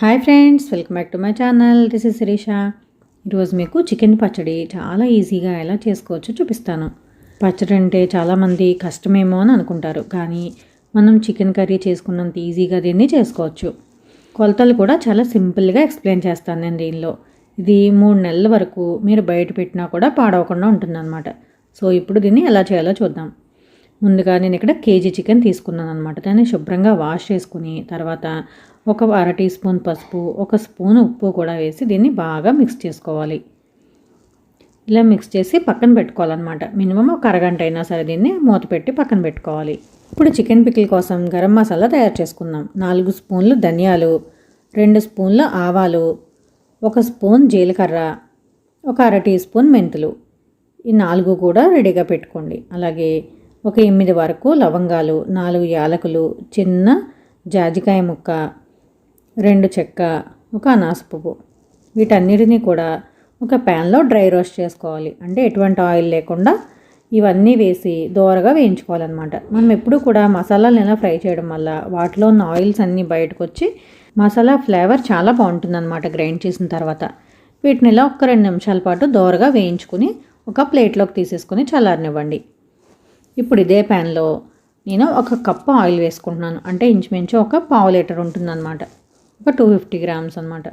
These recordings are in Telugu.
Hi friends welcome back to my channel. This is Sirisha ఈరోజు మీకు చికెన్ పచ్చడి చాలా ఈజీగా ఎలా చేసుకోవచ్చో చూపిస్తాను. పచ్చడి అంటే చాలామంది కష్టమేమో అని అనుకుంటారు కానీ మనం చికెన్ కర్రీ చేసుకున్నంత ఈజీగా దీన్ని చేసుకోవచ్చు. కొలతలు కూడా చాలా సింపుల్గా ఎక్స్ప్లెయిన్ చేస్తాను నేను దీనిలో. ఇది మూడు నెలల వరకు మీరు బయట పెట్టినా కూడా పాడవకుండా ఉంటుందన్నమాట. సో ఇప్పుడు దీన్ని ఎలా చేయాలో చూద్దాం. ముందుగా నేను ఇక్కడ కేజీ చికెన్ తీసుకున్నాను అనమాట దాన్ని శుభ్రంగా వాష్ చేసుకుని తర్వాత ఒక అర టీ స్పూన్ పసుపు ఒక స్పూన్ ఉప్పు కూడా వేసి దీన్ని బాగా మిక్స్ చేసుకోవాలి. ఇలా మిక్స్ చేసి పక్కన పెట్టుకోవాలన్నమాట. మినిమం ఒక అరగంట అయినా సరే దీన్ని మూత పెట్టి పక్కన పెట్టుకోవాలి. ఇప్పుడు చికెన్ పికిల్ కోసం గరం మసాలా తయారు చేసుకుందాం. నాలుగు స్పూన్లు ధనియాలు రెండు స్పూన్లు ఆవాలు ఒక స్పూన్ జీలకర్ర ఒక అర టీ స్పూన్ మెంతులు. ఈ నాలుగు కూడా రెడీగా పెట్టుకోండి. అలాగే ఒక ఎనిమిది వరకు లవంగాలు నాలుగు యాలకులు చిన్న జాజికాయ ముక్క రెండు చెక్క ఒక అనాస పువ్వు. వీటన్నిటిని కూడా ఒక ప్యాన్లో డ్రై రోస్ట్ చేసుకోవాలి. అంటే ఎటువంటి ఆయిల్ లేకుండా ఇవన్నీ వేసి దోరగా వేయించుకోవాలన్నమాట. మనం ఎప్పుడు కూడా మసాలాలు ఎలా ఫ్రై చేయడం వల్ల వాటిలో ఉన్న ఆయిల్స్ అన్నీ బయటకు వచ్చి మసాలా ఫ్లేవర్ చాలా బాగుంటుందన్నమాట గ్రైండ్ చేసిన తర్వాత. వీటిని ఇలా ఒక రెండు నిమిషాల పాటు దోరగా వేయించుకుని ఒక ప్లేట్లోకి తీసేసుకొని చల్లారనివ్వండి. ఇప్పుడు ఇదే ప్యాన్లో నేను ఒక కప్పు ఆయిల్ వేసుకుంటున్నాను. అంటే ఇంచుమించు ఒక పావు లీటర్ ఉంటుందన్నమాట. ఒక టూ ఫిఫ్టీ గ్రామ్స్ అనమాట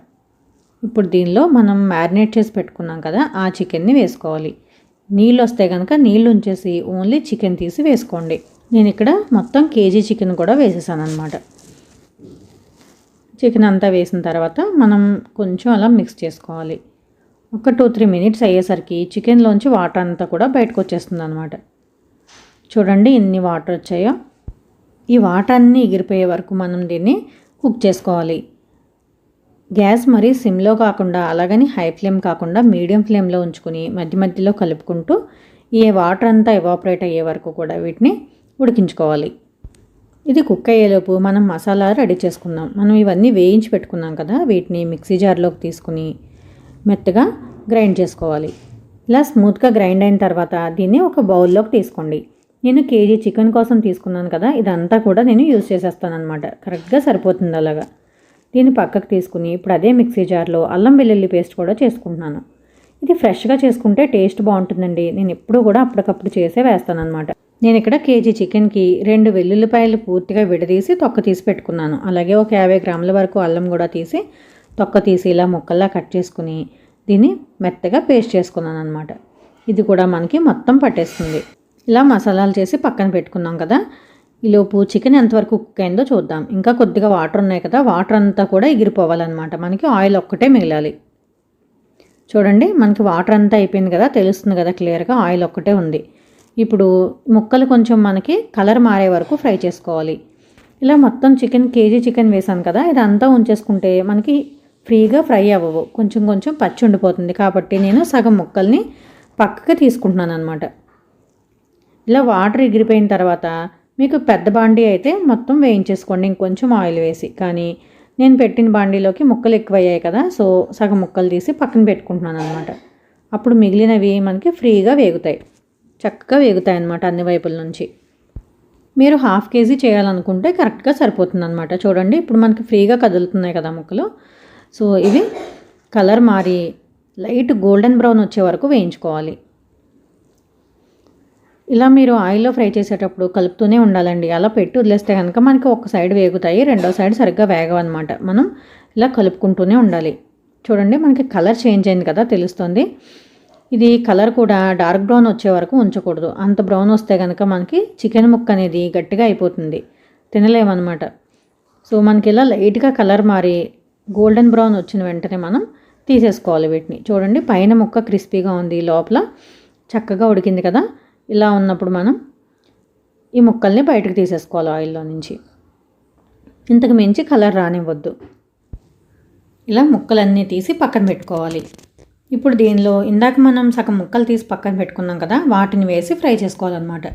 ఇప్పుడు దీనిలో మనం మ్యారినేట్ చేసి పెట్టుకున్నాం కదా ఆ చికెన్ని వేసుకోవాలి. నీళ్ళు వస్తే కనుక నీళ్ళు ఉంచేసి ఓన్లీ చికెన్ తీసి వేసుకోండి. నేను ఇక్కడ మొత్తం కేజీ చికెన్ కూడా వేసేసాను అనమాట చికెన్ అంతా వేసిన తర్వాత మనం కొంచెం అలా మిక్స్ చేసుకోవాలి. ఒక టూ త్రీ మినిట్స్ అయ్యేసరికి చికెన్లోంచి వాటర్ అంతా కూడా బయటకు వచ్చేస్తుంది అనమాట చూడండి ఎన్ని వాటర్ వచ్చాయో. ఈ వాటర్ అన్నీ ఎగిరిపోయే వరకు మనం దీన్ని కుక్ చేసుకోవాలి. గ్యాస్ మరి సిమ్లో కాకుండా అలాగని హై ఫ్లేమ్ కాకుండా మీడియం ఫ్లేమ్లో ఉంచుకుని మధ్య మధ్యలో కలుపుకుంటూ ఈ వాటర్ అంతా ఎవాపరేట్ అయ్యే వరకు కూడా వీటిని ఉడికించుకోవాలి. ఇది కుక్ అయ్యేలోపు మనం మసాలా రెడీ చేసుకుందాం. మనం ఇవన్నీ వేయించి పెట్టుకున్నాం కదా వీటిని మిక్సీ జార్లోకి తీసుకుని మెత్తగా గ్రైండ్ చేసుకోవాలి. ఇలా స్మూత్గా గ్రైండ్ అయిన తర్వాత దీన్ని ఒక బౌల్లోకి తీసుకోండి. నేను కేజీ చికెన్ కోసం తీసుకున్నాను కదా ఇదంతా కూడా నేను యూజ్ చేసేస్తాను అనమాట కరెక్ట్గా సరిపోతుంది అలాగా. దీన్ని పక్కకు తీసుకుని ఇప్పుడు అదే మిక్సీ జార్లో అల్లం వెల్లుల్లి పేస్ట్ కూడా చేసుకుంటున్నాను. ఇది ఫ్రెష్గా చేసుకుంటే టేస్ట్ బాగుంటుందండి. నేను ఎప్పుడు కూడా అప్పటికప్పుడు చేసే వేస్తానన్నమాట. నేను ఇక్కడ కేజీ చికెన్కి రెండు వెల్లుల్లిపాయలు పూర్తిగా విడదీసి తొక్క తీసి పెట్టుకున్నాను. అలాగే ఒక యాభై గ్రాముల వరకు అల్లం కూడా తీసి తొక్క తీసి ఇలా ముక్కల్లా కట్ చేసుకుని దీన్ని మెత్తగా పేస్ట్ చేసుకున్నాను అనమాట ఇది కూడా మనకి మొత్తం పట్టేస్తుంది. ఇలా మసాలాలు చేసి పక్కన పెట్టుకున్నాం కదా. ఈలోపు చికెన్ ఎంతవరకు కుక్ అయిందో చూద్దాం. ఇంకా కొద్దిగా వాటర్ ఉన్నాయి కదా వాటర్ అంతా కూడా ఎగిరిపోవాలన్నమాట. మనకి ఆయిల్ ఒక్కటే మిగిలాలి. చూడండి మనకి వాటర్ అంతా అయిపోయింది కదా తెలుస్తుంది కదా క్లియర్గా ఆయిల్ ఒక్కటే ఉంది. ఇప్పుడు ముక్కలు కొంచెం మనకి కలర్ మారే వరకు ఫ్రై చేసుకోవాలి. ఇలా మొత్తం చికెన్ కేజీ చికెన్ వేసాను కదా ఇదంతా ఉంచేసుకుంటే మనకి ఫ్రీగా ఫ్రై అవ్వవు. కొంచెం కొంచెం పచ్చి ఉండిపోతుంది కాబట్టి నేను సగం ముక్కల్ని పక్కకి తీసుకుంటున్నాను అనమాట ఇలా వాటర్ ఎగిరిపోయిన తర్వాత మీకు పెద్ద బాండీ అయితే మొత్తం వేయించేసుకోండి. ఇంకొంచెం ఆయిల్ వేసి. కానీ నేను పెట్టిన బాండీలోకి ముక్కలు ఎక్కువ అయ్యాయి కదా సో సగం ముక్కలు తీసి పక్కన పెట్టుకుంటున్నాను అనమాట అప్పుడు మిగిలినవి మనకి ఫ్రీగా వేగుతాయి. చక్కగా వేగుతాయి అనమాట అన్ని వైపుల నుంచి. మీరు హాఫ్ కేజీ చేయాలనుకుంటే కరెక్ట్గా సరిపోతుంది అనమాట చూడండి ఇప్పుడు మనకి ఫ్రీగా కదులుతున్నాయి కదా ముక్కలు. సో ఇవి కలర్ మారి లైట్ గోల్డెన్ బ్రౌన్ వచ్చే వరకు వేయించుకోవాలి. ఇలా మీరు ఆయిల్లో ఫ్రై చేసేటప్పుడు కలుపుతూనే ఉండాలండి. అలా పెట్టి వదిలేస్తే కనుక మనకి ఒక సైడ్ వేగుతాయి రెండో సైడ్ సరిగ్గా వేగవన్నమాట. మనం ఇలా కలుపుకుంటూనే ఉండాలి. చూడండి మనకి కలర్ చేంజ్ అయింది కదా తెలుస్తుంది. ఇది కలర్ కూడా డార్క్ బ్రౌన్ వచ్చే వరకు ఉంచకూడదు. అంత బ్రౌన్ వస్తే కనుక మనకి చికెన్ ముక్క అనేది గట్టిగా అయిపోతుంది. తినలేమన్నమాట. సో మనకి ఇలా లైట్గా కలర్ మారి గోల్డెన్ బ్రౌన్ వచ్చిన వెంటనే మనం తీసేసుకోవాలి వీటిని. చూడండి పైన ముక్క క్రిస్పీగా ఉంది. లోపల చక్కగా ఉడికింది కదా. ఇలా ఉన్నప్పుడు మనం ఈ ముక్కల్ని బయటకు తీసేసుకోవాలి ఆయిల్లో నుంచి. ఇంతకు మించి కలర్ రానివ్వద్దు. ఇలా ముక్కలన్నీ తీసి పక్కన పెట్టుకోవాలి. ఇప్పుడు దీనిలో ఇందాక మనం సగం ముక్కలు తీసి పక్కన పెట్టుకున్నాం కదా వాటిని వేసి ఫ్రై చేసుకోవాలన్నమాట.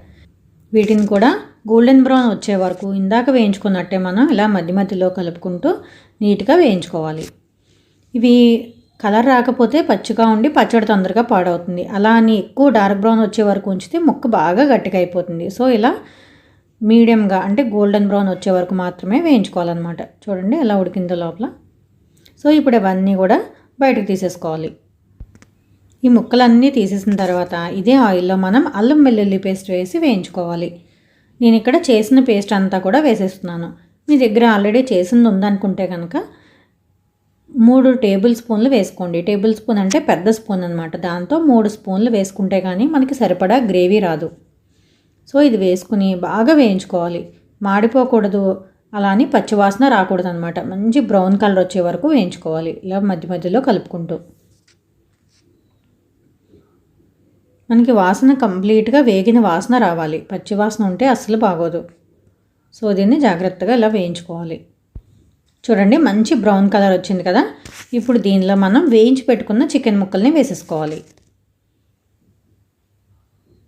వీటిని కూడా గోల్డెన్ బ్రౌన్ వచ్చే వరకు ఇందాక వేయించుకున్నట్టే మనం ఇలా మధ్య మధ్యలో కలుపుకుంటూ నీట్గా వేయించుకోవాలి. ఇవి కలర్ రాకపోతే పచ్చిగా ఉండి పచ్చడి తొందరగా పాడవుతుంది. అలా అని ఎక్కువ డార్క్ బ్రౌన్ వచ్చే వరకు ఉంచితే ముక్క బాగా గట్టిగా అయిపోతుంది సో ఇలా మీడియంగా అంటే గోల్డెన్ బ్రౌన్ వచ్చే వరకు మాత్రమే వేయించుకోవాలన్నమాట. చూడండి ఎలా ఉడికిందో లోపల. సో ఇప్పుడు ఇవన్నీ కూడా బయటకు తీసేసుకోవాలి. ఈ ముక్కలన్నీ తీసేసిన తర్వాత ఇదే ఆయిల్లో మనం అల్లం వెల్లుల్లి పేస్ట్ వేసి వేయించుకోవాలి. నేను ఇక్కడ చేసిన పేస్ట్ అంతా కూడా వేసేస్తున్నాను. మీ దగ్గర ఆల్రెడీ చేసింది ఉందనుకుంటే కనుక మూడు టేబుల్ స్పూన్లు వేసుకోండి. టేబుల్ స్పూన్ అంటే పెద్ద స్పూన్ అనమాట దాంతో మూడు స్పూన్లు వేసుకుంటే కానీ మనకి సరిపడా గ్రేవీ రాదు. సో ఇది వేసుకుని బాగా వేయించుకోవాలి. మాడిపోకూడదు. అలా అని పచ్చివాసన రాకూడదు అనమాట మంచి బ్రౌన్ కలర్ వచ్చే వరకు వేయించుకోవాలి. ఇలా మధ్య మధ్యలో కలుపుకుంటూ. మనకి వాసన కంప్లీట్గా వేగిన వాసన రావాలి. పచ్చి వాసన ఉంటే అస్సలు బాగోదు. సో దీన్ని జాగ్రత్తగా ఇలా వేయించుకోవాలి. చూడండి మంచి బ్రౌన్ కలర్ వచ్చింది కదా. ఇప్పుడు దీనిలో మనం వేయించి పెట్టుకున్న చికెన్ ముక్కల్ని వేసేసుకోవాలి.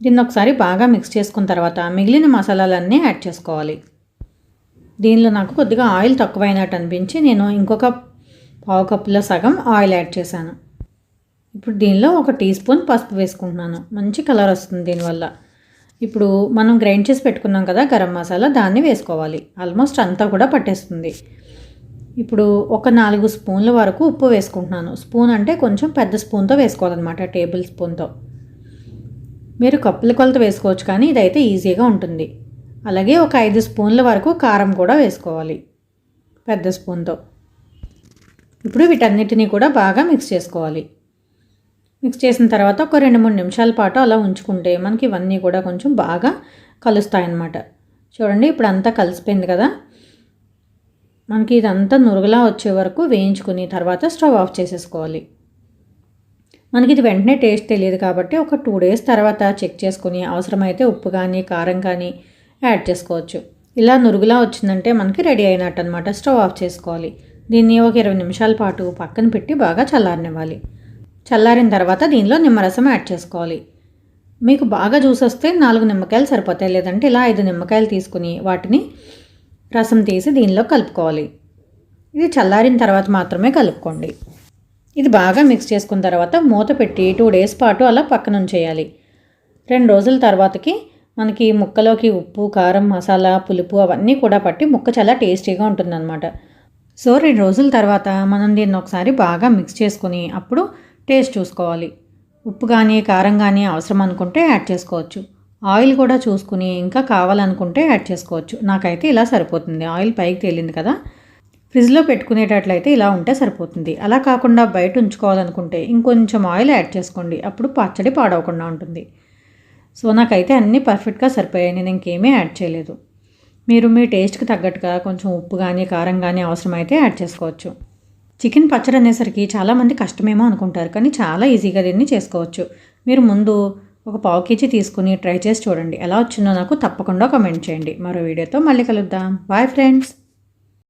దీన్ని ఒకసారి బాగా మిక్స్ చేసుకున్న తర్వాత మిగిలిన మసాలాలన్నీ యాడ్ చేసుకోవాలి. దీనిలో నాకు కొద్దిగా ఆయిల్ తక్కువైనట్టు అనిపించి నేను ఇంకొక పావు కప్పులో సగం ఆయిల్ యాడ్ చేశాను. ఇప్పుడు దీనిలో ఒక టీ స్పూన్ పసుపు వేసుకుంటున్నాను. మంచి కలర్ వస్తుంది దీనివల్ల. ఇప్పుడు మనం గ్రైండ్ చేసి పెట్టుకున్నాం కదా గరం మసాలా దాన్ని వేసుకోవాలి. ఆల్మోస్ట్ అంతా కూడా పట్టేస్తుంది. ఇప్పుడు ఒక నాలుగు స్పూన్ల వరకు ఉప్పు వేసుకుంటున్నాను. స్పూన్ అంటే కొంచెం పెద్ద స్పూన్తో వేసుకోవాలన్నమాట టేబుల్ స్పూన్తో. మీరు కప్పుల కొలత వేసుకోవచ్చు కానీ ఇదైతే ఈజీగా ఉంటుంది. అలాగే ఒక ఐదు స్పూన్ల వరకు కారం కూడా వేసుకోవాలి పెద్ద స్పూన్తో. ఇప్పుడు వీటన్నిటినీ కూడా బాగా మిక్స్ చేసుకోవాలి. మిక్స్ చేసిన తర్వాత ఒక రెండు మూడు నిమిషాల పాటు అలా ఉంచుకుంటే మనకి ఇవన్నీ కూడా కొంచెం బాగా కలుస్తాయన్నమాట. చూడండి ఇప్పుడు అంతా కలిసిపోయింది కదా. మనకి ఇదంతా నురుగులా వచ్చే వరకు వేయించుకుని తర్వాత స్టవ్ ఆఫ్ చేసేసుకోవాలి. మనకి ఇది వెంటనే టేస్ట్ తెలియదు కాబట్టి ఒక టూ డేస్ తర్వాత చెక్ చేసుకుని అవసరమైతే ఉప్పు కానీ కారం కానీ యాడ్ చేసుకోవచ్చు. ఇలా నురుగులా వచ్చిందంటే మనకి రెడీ అయినట్టు అనమాట స్టవ్ ఆఫ్ చేసుకోవాలి. దీన్ని ఒక ఇరవై నిమిషాల పాటు పక్కన పెట్టి బాగా చల్లారనివ్వాలి. చల్లారిన తర్వాత దీనిలో నిమ్మరసం యాడ్ చేసుకోవాలి. మీకు బాగా జ్యూస్ వస్తే నాలుగు నిమ్మకాయలు సరిపోతాయి లేదంటే ఇలా ఐదు నిమ్మకాయలు తీసుకుని వాటిని రసం తీసి దీనిలో కలుపుకోవాలి. ఇది చల్లారిన తర్వాత మాత్రమే కలుపుకోండి. ఇది బాగా మిక్స్ చేసుకున్న తర్వాత మూత పెట్టి టూ డేస్ పాటు అలా పక్కన ఉంచేయాలి రెండు రోజుల తర్వాతకి మనకి ముక్కలోకి ఉప్పు కారం మసాలా పులుపు అవన్నీ కూడా పట్టి ముక్క చాలా టేస్టీగా ఉంటుందన్నమాట. సో రెండు రోజుల తర్వాత మనం దీన్ని ఒకసారి బాగా మిక్స్ చేసుకుని అప్పుడు టేస్ట్ చూసుకోవాలి. ఉప్పు కానీ కారం కానీ అవసరం అనుకుంటే యాడ్ చేసుకోవచ్చు. ఆయిల్ కూడా చూసుకుని ఇంకా కావాలనుకుంటే యాడ్ చేసుకోవచ్చు. నాకైతే ఇలా సరిపోతుంది. ఆయిల్ పైకి తేలింది కదా. ఫ్రిడ్జ్లో పెట్టుకునేటట్లయితే ఇలా ఉంటే సరిపోతుంది. అలా కాకుండా బయట ఉంచుకోవాలనుకుంటే ఇంకొంచెం ఆయిల్ యాడ్ చేసుకోండి. అప్పుడు పచ్చడి పాడవకుండా ఉంటుంది. సో నాకైతే అన్నీ పర్ఫెక్ట్గా సరిపోయాయి. నేను ఇంకేమీ యాడ్ చేయలేదు. మీరు మీ టేస్ట్కి తగ్గట్టుగా కొంచెం ఉప్పు కానీ కారం కానీ అవసరమైతే యాడ్ చేసుకోవచ్చు. చికెన్ పచ్చడి అనేసరికి చాలామంది కష్టమేమో అనుకుంటారు. కానీ చాలా ఈజీగా దీన్ని చేసుకోవచ్చు. మీరు ముందు ఒక పావు కేజీ తీసుకుని ట్రై చేసి చూడండి. ఎలా వచ్చిందో నాకు తప్పకుండా కమెంట్ చేయండి. మరో వీడియోతో మళ్ళీ కలుద్దాం. Bye friends